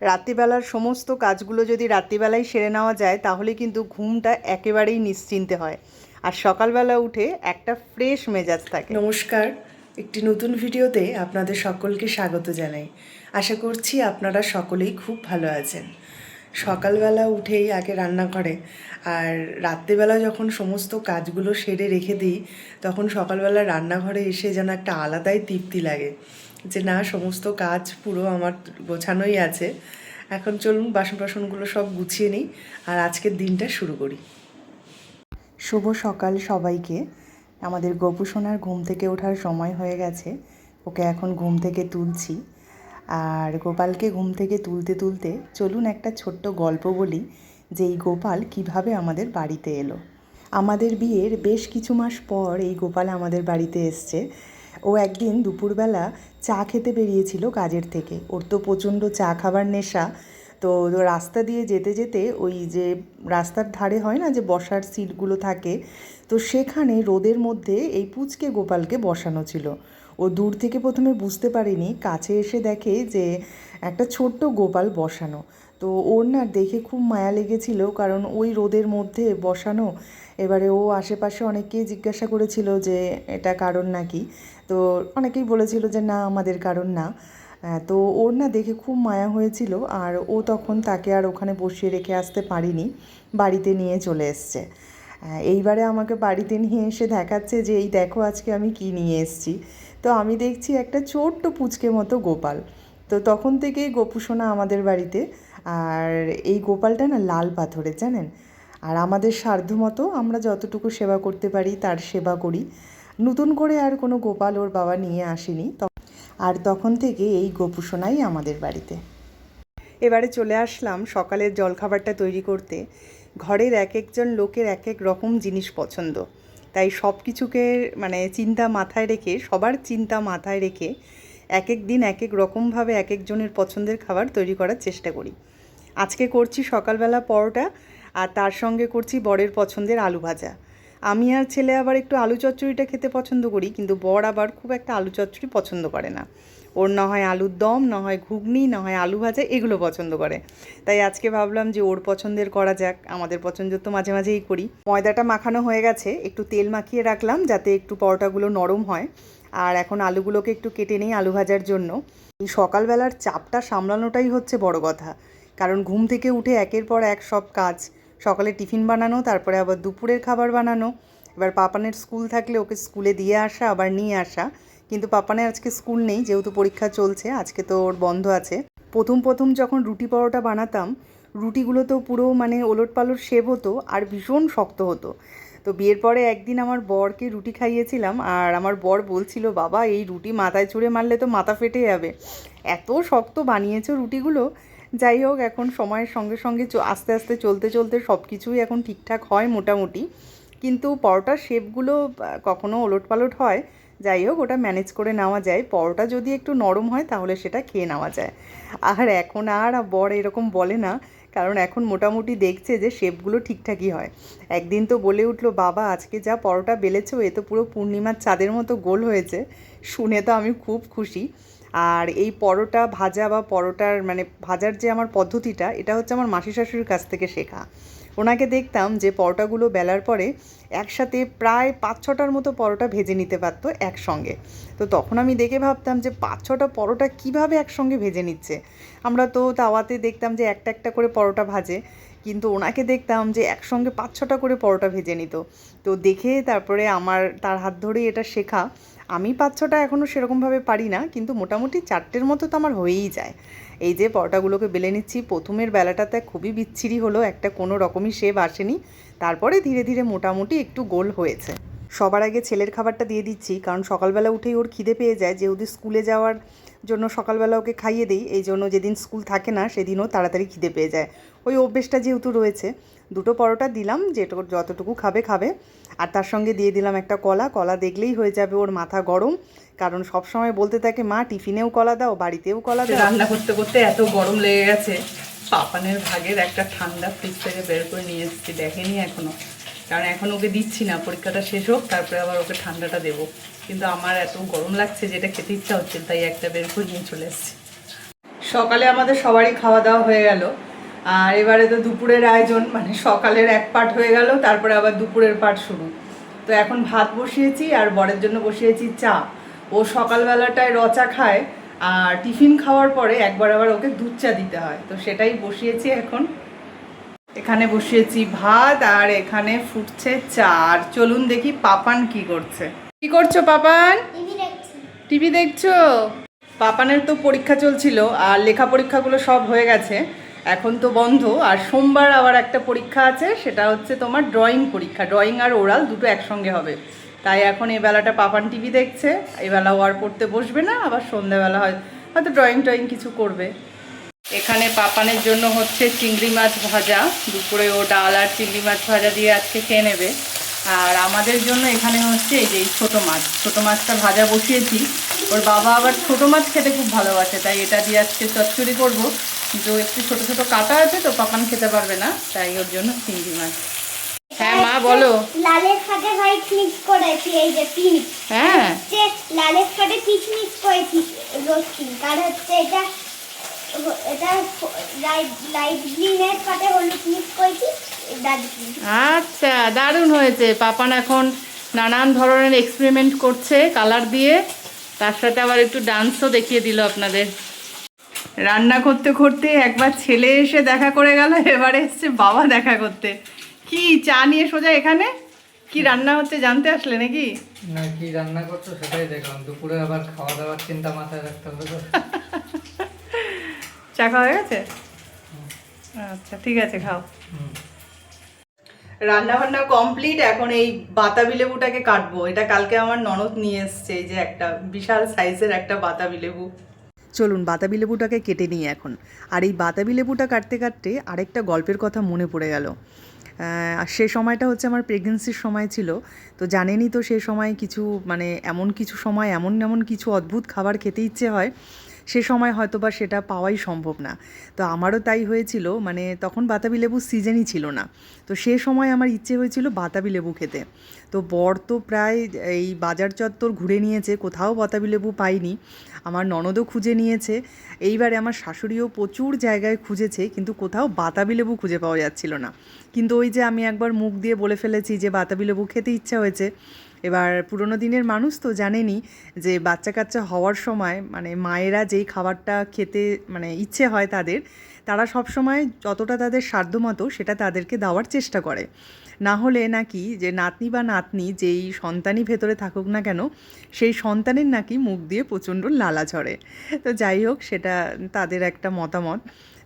রাত্রিবেলার সমস্ত কাজগুলো যদি রাত্রিবেলায় সেরে নেওয়া যায়, তাহলে কিন্তু ঘুমটা একেবারেই নিশ্চিন্তে হয়। আর সকালবেলা উঠে একটা ফ্রেশ মেজাজ থাকে। নমস্কার। একটি নতুন ভিডিওতে আপনাদের সকলকে স্বাগত জানাই। আশা করছি আপনারা সকলেই খুব ভালো আছেন। সকালবেলা উঠেই আগে রান্না করে আর রাত্রিবেলা যখন সমস্ত কাজগুলো সেরে রেখে দিই, তখন সকালবেলা রান্নাঘরে এসে যেন একটা আলাদাই তৃপ্তি লাগে। যে না, সমস্ত কাজ পুরো আমার গোছানোই আছে। এখন চলুন বাসন বাসনগুলো সব গুছিয়ে নিই আর আজকের দিনটা শুরু করি। শুভ সকাল সবাইকে। আমাদের গোপু সোনার ঘুম থেকে ওঠার সময় হয়ে গেছে। ওকে এখন ঘুম থেকে তুলছি। আর গোপালকে ঘুম থেকে তুলতে তুলতে চলুন একটা ছোট্ট গল্প বলি যে এই গোপাল কীভাবে আমাদের বাড়িতে এলো। আমাদের বিয়ের বেশ কিছু মাস পর এই গোপাল আমাদের বাড়িতে এসছে। ও একদিন দুপুরবেলা চা খেতে বেরিয়েছিল কাজের থেকে। ওর তো প্রচণ্ড চা খাবার নেশা। তো রাস্তা দিয়ে যেতে যেতে ওই যে রাস্তার ধারে হয় না যে বসার সিটগুলো থাকে, তো সেখানে রোদের মধ্যে এই পুচকে গোপালকে বসানো ছিল। ও দূর থেকে প্রথমে বুঝতে পারেনি, কাছে এসে দেখে যে একটা ছোট্ট গোপাল বসানো। তো ওর না দেখে খুব মায়া লেগেছিল, কারণ ওই রোদের মধ্যে বসানো, এবারে ও আশেপাশে অনেককেই জিজ্ঞাসা করেছিল যে এটা কারণ নাকি। তো অনেকেই বলেছিল যে না, আমাদের কারণ না। তো ওর না দেখে খুব মায়া হয়েছিল, আর ও তখন তাকে আর ওখানে বসিয়ে রেখে আসতে পারিনি, বাড়িতে নিয়ে চলে এসছে। এইবারে আমাকে বাড়িতে নিয়ে এসে দেখাচ্ছে যে, এই দেখো আজকে আমি কি নিয়ে এসেছি। তো আমি দেখছি একটা ছোট্ট পুচকে মতো গোপাল। তো তখন থেকেই গোপুসোনা আমাদের বাড়িতে আর এই গোপালটা না লাল পাথরের, জানেন? আর আমাদের সাধ্যমতো আমরা যতটুকু সেবা করতে পারি তার সেবা করি। নতুন করে আর কোনো গোপাল ওর বাবা নিয়ে আসেনি। আর তখন থেকে এই গোপুসোনাই আমাদের বাড়িতে। এবারে চলে আসলাম সকালের জলখাবারটা তৈরি করতে। ঘরের এক একজন লোকের এক এক রকম জিনিস পছন্দ। তাই সব কিছুকে মানে চিন্তা মাথায় রেখে, সবার চিন্তা মাথায় রেখে এক এক দিন এক এক রকমভাবে এক একজনের পছন্দের খাবার তৈরি করার চেষ্টা করি। আজকে করছি সকালবেলা পরোটা আর তার সঙ্গে করছি বরের পছন্দের আলু ভাজা। আমি আর ছেলে আবার একটু আলু চচ্চড়িটা খেতে পছন্দ করি, কিন্তু বর আবার খুব একটা আলু চচ্চড়ি পছন্দ করে না। ওর না হয় আলুর দম, না হয় ঘুগনি, না হয় আলু ভাজা, এগুলো পছন্দ করে। তাই আজকে ভাবলাম যে ওর পছন্দের করা যাক, আমাদের পছন্দের তো মাঝে মাঝেই করি। ময়দাটা মাখানো হয়ে গেছে, একটু তেল মাখিয়ে রাখলাম যাতে একটু পরোটাগুলো নরম হয়। আর এখন আলুগুলোকে একটু কেটে নিই আলু ভাজার জন্য। এই সকালবেলার চাপটা সামলানোটাই হচ্ছে বড় কথা। কারণ ঘুম থেকে উঠে একের পর এক সব কাজ। সকালে টিফিন বানানো, তারপরে আবার দুপুরের খাবার বানানো। এবার পাপানের স্কুল থাকলে ওকে স্কুলে দিয়ে আসা, আবার নিয়ে আসা। কিন্তু পাপানের আজকে স্কুল নেই, যেহেতু পরীক্ষা চলছে, আজকে তো ওর বন্ধ আছে। প্রথম প্রথম যখন রুটি পরোটা বানাতাম, রুটিগুলো তো পুরো মানে ওলট পালট শেপ হতো আর ভীষণ শক্ত হতো। তো বিয়ের পরে একদিন আমার বরকে রুটি খাইয়েছিলাম আর আমার বর বলছিল, বাবা, এই রুটি মাথায় চড়ে মারলে তো মাথা ফেটে যাবে। এত শক্ত বানিয়েছো রুটিগুলো যাই হোক, এখন সময়ের সঙ্গে সঙ্গে আস্তে আস্তে চলতে চলতে সব কিছুই এখন ঠিকঠাক হয় মোটামুটি। কিন্তু পরোটার শেপগুলো কখনো ওলট পালট হয়। যাই হোক, ওটা ম্যানেজ করে নেওয়া যায়। পরোটা যদি একটু নরম হয়, তাহলে সেটা খেয়ে নেওয়া যায়। আর এখন আর বর এরকম বলে না, কারণ এখন মোটামুটি দেখছে যে শেপগুলো ঠিকঠাকই হয়। একদিন তো বলে উঠল, বাবা, আজকে যা পরোটা বেলেছো, এ তো পুরো পূর্ণিমার চাঁদের মতো গোল হয়েছে। শুনে তো আমি খুব খুশি। আর এই পরোটা ভাজা বা পরোটার মানে ভাজার যে আমার পদ্ধতিটা, এটা হচ্ছে আমার মাসি শাশুড়ির কাছ থেকে শেখা। ওনাকে দেখতাম যে পরোটাগুলো বেলার পরে একসাথে প্রায় পাঁচ ছটার মতো পরোটা ভেজে নিতে পারতো একসঙ্গে। তো তখন আমি দেখে ভাবতাম যে পাঁচ ছটা পরোটা কীভাবে একসঙ্গে ভেজে নিচ্ছে? আমরা তো তাওয়াতে দেখতাম যে একটা একটা করে পরোটা ভাজে, কিন্তু ওনাকে দেখতাম যে একসঙ্গে পাঁচ ছটা করে পরোটা ভেজে নিত। তো দেখে তারপরে আমার, তার হাত ধরেই এটা শেখা আমি পাঁচ ছটা এখনও সেরকমভাবে পারি না, কিন্তু মোটামুটি চারটের মতো তো আমার হয়েই যায়। এই যে পরোটাগুলোকে বেলে নিচ্ছি, প্রথমের বেলাটাতে খুবই বিচ্ছিরি হলো, একটা কোনো রকমই শেপ আসেনি। তারপরে ধীরে ধীরে মোটামুটি একটু গোল হয়েছে। সবার আগে ছেলের খাবারটা দিয়ে দিচ্ছি, কারণ সকালবেলা উঠেই ওর খিদে পেয়ে যায়, যেহেতু স্কুলে যাওয়ার জন্য সকালবেলা ওকে খাইয়ে দিই। এই জন্য যেদিন স্কুল থাকে না সেদিনও তাড়াতাড়ি খিদে পেয়ে যায়। ওই অভ্যেসটা যেহেতু রয়েছে দুটো পরোটা দিলাম যেটুকু যতটুকু খাবে খাবে। আর তার সঙ্গে দিয়ে দিলাম একটা কলা। কলা দেখলেই হয়ে যাবে ওর মাথা গরম। কারণ সব সময় বলতে থাকে মা টিফিনেও কলা দাও বাড়িতেও কলা দাও। রান্না করতে করতে এত গরম লেগে গেছে। পাপানের ভাগের একটা ঠান্ডা ফ্রিজ থেকে বের করে নিয়ে এসেছি দেখেনি এখনও। কারণ এখন ওকে দিচ্ছি না, পরীক্ষাটা শেষ হোক, তারপরে আবার ওকে ঠান্ডাটা দেবো। কিন্তু আমার এত গরম লাগছে, যেটা খেতে ইচ্ছা হচ্ছে তাই একটা বের করে নিয়ে চলে এসেছি। সকালে আমাদের সবারই খাওয়া দাওয়া হয়ে গেল। আর এবারে তো দুপুরের আয়োজন মানে সকালের এক পার্ট হয়ে গেল, তারপরে আবার দুপুরের পার্ট শুরু। তো এখন ভাত বসিয়েছি, আর বরের জন্য বসিয়েছি চা। ও সকালবেলাটায় রচা খায়, আর টিফিন খাওয়ার পরে একবার আবার ওকে দুধ চা দিতে হয়। তো সেটাই বসিয়েছি এখন। এখানে বসিয়েছি ভাত আর এখানে ফুটছে চা আর চলুন দেখি পাপান কি করছে। কি করছ পাপান? টিভি দেখছ। পাপানের তো পরীক্ষা চলছিল আর লেখা পরীক্ষাগুলো সব হয়ে গেছে। এখন তো বন্ধ আর সোমবার আবার একটা পরীক্ষা আছে সেটা হচ্ছে তোমার ড্রয়িং পরীক্ষা। ড্রয়িং আর ওরাল দুটো একসঙ্গে হবে। তাই এখন এই বেলাটা পাপান টিভি দেখছে এই বেলা ও আর পড়তে বসবে না আবার সন্ধ্যাবেলা হয় হয়তো ড্রয়িং টয়িং কিছু করবে। এখানে পাপানের জন্য হচ্ছে চিংড়ি মাছ ভাজা। দুপুরে ও ডাল আর চিংড়ি মাছ ভাজা দিয়ে আজকে খেয়ে নেবে। আর আমাদের জন্য এখানে হচ্ছে এই যে এই ছোটো মাছ। ছোটো মাছটা ভাজা বসিয়েছি। ওর বাবা আবার ছোটো মাছ খেতে খুব ভালোবাসে তাই এটা দিয়ে আজকে চচ্চড়ি করব। কিন্তু একটু ছোটো ছোটো কাটা আছে তো পাপান খেতে পারবে না তাই ওর জন্য চিংড়ি মাছ। হ্যাঁ মা বলো। লালের সাথে হোয়াইট মিক্স করেছি এই যে হ্যাঁ। লালের সাথে পিচ মিক্স করেছি রোজ পিঙ্ক আর হচ্ছে এটা এটা লাইট লাইট সাথে হলুদ মিক্স করেছি আচ্ছা দারুণ হয়েছে। পাপান এখন নানান ধরনের এক্সপেরিমেন্ট করছে কালার দিয়ে। তার সাথে আবার একটু ডান্সও দেখিয়ে দিল আপনাদের। রান্না করতে করতে একবার ছেলে এসে দেখা করে গেল এবারে এসছে বাবা দেখা করতে। কি চা নিয়ে সোজা এখানে? কি রান্না হচ্ছে জানতে আসলে নাকি? না কি রান্না করছ সেটাই দেখলাম। দুপুরে আবার খাওয়া দাওয়ার চিন্তা মাথায় রাখতে হবে চা খাওয়া হয়ে গেছে? আচ্ছা ঠিক আছে, খাও। রান্না বান্না কমপ্লিট এখন এই বাতাবি লেবুটাকে কাটবো। এটা কালকে আমার ননদ নিয়ে এসছে, এই যে একটা বিশাল সাইজের একটা বাতাবি লেবু। চলুন, বাতাবি লেবুটাকে কেটে নিই এখন। আর এই বাতাবি লেবুটা কাটতে কাটতে আরেকটা গল্পের কথা মনে পড়ে গেল। আর সে সময়টা হচ্ছে আমার প্রেগনেন্সির সময় ছিল। তো জানেনই তো সে সময় কিছু মানে এমন কিছু সময়, এমন এমন কিছু অদ্ভুত খাবার খেতে ইচ্ছে হয়। সে সময় হয়তো বা সেটা পাওয়াই সম্ভব না। তো আমারও তাই হয়েছিল মানে তখন বাতাবি লেবুর সিজনই ছিল না। তো সে সময় আমার ইচ্ছে হয়েছিল বাতাবি লেবু খেতে। তো বর তো প্রায় এই বাজার চত্বর ঘুরে নিয়েছে, কোথাও বাতাবি লেবু পাইনি। আমার ননদও খুঁজে নিয়েছে। এইবারে আমার শাশুড়িও প্রচুর জায়গায় খুঁজেছে, কিন্তু কোথাও বাতাবি লেবু খুঁজে পাওয়া যাচ্ছিল না। কিন্তু ওই যে আমি একবার মুখ দিয়ে বলে ফেলেছি যে বাতাবি লেবু খেতে ইচ্ছা হয়েছে এবার পুরোনো দিনের মানুষ তো জানেনই যে বাচ্চা কাচ্চা হওয়ার সময় মানে মায়েরা যেই খাবারটা খেতে মানে ইচ্ছে হয় তাদের, তারা সব সময় যতটা তাদের সাধ্যমতো সেটা তাদেরকে দেওয়ার চেষ্টা করে। না হলে নাকি যে নাতনি বা নাতনি যেই সন্তানই ভেতরে থাকুক না কেন, সেই সন্তানের নাকি মুখ দিয়ে প্রচণ্ড লালা ঝরে। তো যাই হোক, সেটা তাদের একটা মতামত।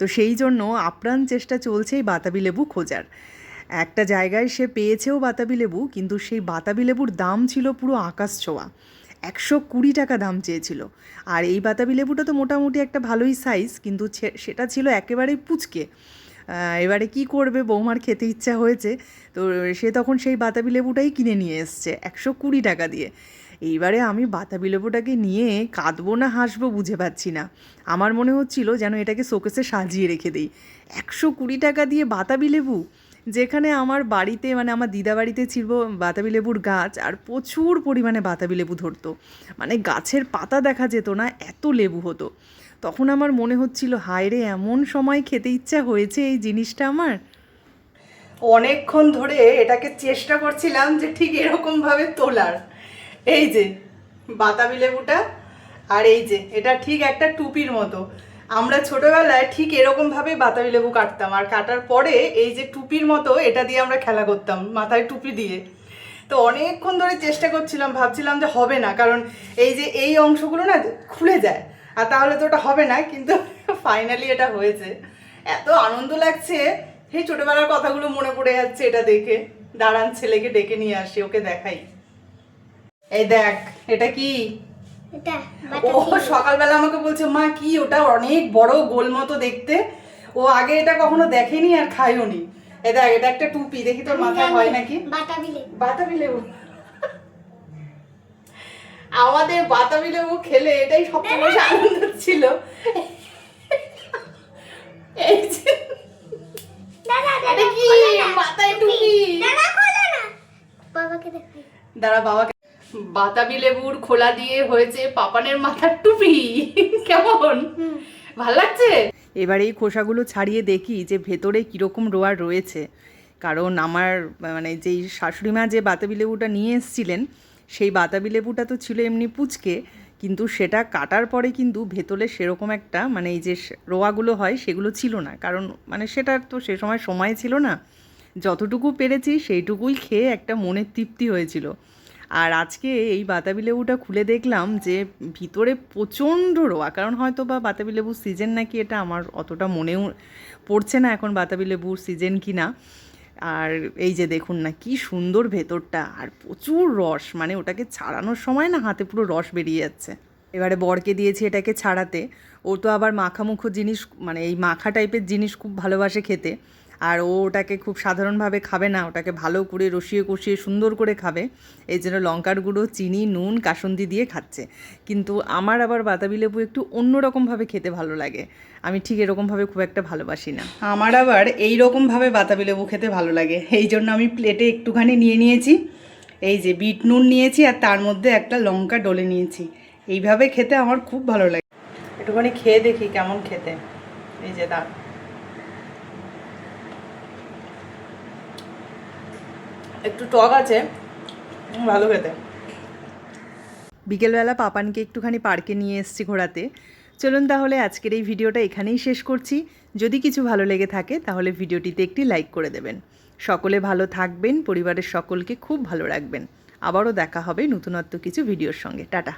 তো সেই জন্য আপ্রাণ চেষ্টা চলছে এই বাতাবি লেবু খোঁজার। একটা জায়গায় সে পেয়েছেও বাতাবি লেবু, কিন্তু সেই বাতাবি লেবুর দাম ছিল পুরো আকাশ ছোঁয়া। একশো কুড়ি টাকা দাম চেয়েছিল। আর এই বাতাবি লেবুটা তো মোটামুটি একটা ভালোই সাইজ কিন্তু সেটা ছিল একেবারেই পুচকে। এবারে কি করবে? বৌমার খেতে ইচ্ছা হয়েছে। তো সে তখন সেই বাতাবি লেবুটাই কিনে নিয়ে এসছে, একশো কুড়ি টাকা দিয়ে। এইবারে আমি বাতাবি লেবুটাকে নিয়ে কাঁদবো না হাসবো বুঝে পাচ্ছি না। আমার মনে হচ্ছিল যেন এটাকে শোকেসে সাজিয়ে রেখে দিই। একশো কুড়ি টাকা দিয়ে বাতাবি লেবু? যেখানে আমার বাড়িতে মানে আমার দিদা বাড়িতে ছিল বাতাবি লেবুর গাছ আর প্রচুর পরিমাণে বাতাবি লেবু ধরতো। মানে গাছের পাতা দেখা যেত না, এত লেবু হতো। তখন আমার মনে হচ্ছিল, হায় রে, এমন সময় খেতে ইচ্ছা হয়েছে এই জিনিসটা আমার? অনেকক্ষণ ধরে এটাকে চেষ্টা করছিলাম যে ঠিক এরকমভাবে তোলার। এই যে, বাতাবি লেবুটা, আর এই যে, এটা ঠিক একটা টুপির মতো। আমরা ছোটবেলায় ঠিক এরকমভাবেই বাতাবি লেবু কাটতাম, আর কাটার পরে এই যে টুপির মতো এটা দিয়ে আমরা খেলা করতাম, মাথায় টুপি দিয়ে। তো অনেকক্ষণ ধরে চেষ্টা করছিলাম, ভাবছিলাম যে হবে না, কারণ এই যে এই অংশগুলো না খুলে যায়, আর তাহলে তো ওটা হবে না, কিন্তু ফাইনালি এটা হয়েছে। এত আনন্দ লাগছে সেই ছোটবেলার কথাগুলো মনে পড়ে যাচ্ছে এটা দেখে। দাঁড়ান, ছেলেকে ডেকে নিয়ে আসি, ওকে দেখাই। এই দেখ, এটা কি? ও সকালবেলা আমাকে বলছে মা কি ওটা অনেক বড় গোল মতো দেখতে। ও আগে এটা কখনো দেখেনি আর খায়ও নি। এ দেখ এটা একটা টুপি দেখি তোর মাথায় হয় নাকি? বাতাবি লেবু আমাদের বাতাবি লেবু খেলে এটাই সবচেয়ে বেশি আনন্দ ছিল। এই যে এটা কি? টুপি? দাঁড়া বাবাকে বাতাবি লেবুর খোলা দিয়ে হয়েছে পাপানের মাথার টুপি। কেমন? ভালো লাগছে? এবার এই খোসাগুলো ছাড়িয়ে দেখি যে ভেতরে কীরকম রোয়া রয়েছে। কারণ আমার মানে যেই শাশুড়ি মা যে বাতাবি লেবুটা নিয়ে এসেছিলেন সেই বাতাবি লেবুটা তো ছিল এমনি পুচকে কিন্তু সেটা কাটার পরে কিন্তু ভেতরে সেরকম একটা মানে এই যে রোয়াগুলো হয় সেগুলো ছিল না। কারণ মানে সেটার তো সে সময় সময় ছিল না। যতটুকু পেরেছি সেইটুকুই খেয়ে একটা মনের তৃপ্তি হয়েছিল। আর আজকে এই বাতাবি লেবুটা খুলে দেখলাম যে ভিতরে প্রচণ্ড রোয়া। কারণ হয়তো বা বাতাবি লেবুর সিজন নাকি এটা আমার অতটা মনেও পড়ছে না এখন বাতাবি লেবুর সিজন কি না আর এই যে দেখুন না কি সুন্দর ভেতরটা আর প্রচুর রস মানে ওটাকে ছাড়ানোর সময় না হাতে পুরো রস বেরিয়ে যাচ্ছে। এবারে বরকে দিয়েছি এটাকে ছাড়াতে। ও তো আবার মাখামুখো জিনিস মানে এই মাখা টাইপের জিনিস খুব ভালোবাসে খেতে। আর ও ওটাকে খুব সাধারণভাবে খাবে না, ওটাকে ভালো করে রসিয়ে কষিয়ে সুন্দর করে খাবে। এই জন্য লঙ্কার গুঁড়ো, চিনি, নুন, কাসন্দি দিয়ে খাচ্ছে। কিন্তু আমার আবার বাতাবি লেবু একটু অন্যরকমভাবে খেতে ভালো লাগে। আমি ঠিক এরকমভাবে খুব একটা ভালোবাসি না। আমার আবার এই রকমভাবে বাতাবি লেবু খেতে ভালো লাগে। এই জন্য আমি প্লেটে একটুখানি নিয়ে নিয়েছি। এই যে বিট নুন নিয়েছি আর তার মধ্যে একটা লঙ্কা ডলে নিয়েছি। এইভাবে খেতে আমার খুব ভালো লাগে। একটুখানি খেয়ে দেখি কেমন খেতে। এই যে দা একটু টক আছে, ভালো খেতে বিকেলবেলা পাপানকে একটুখানি পার্কে নিয়ে এসছি ঘোরাতে। চলুন তাহলে আজকের এই ভিডিওটা এখানেই শেষ করছি। যদি কিছু ভালো লেগে থাকে, তাহলে ভিডিওটিতে একটি লাইক করে দেবেন। সকলে ভালো থাকবেন, পরিবারের সকলকে খুব ভালো রাখবেন। আবারও দেখা হবে নতুনত্ব কিছু ভিডিওর সঙ্গে। টাটা।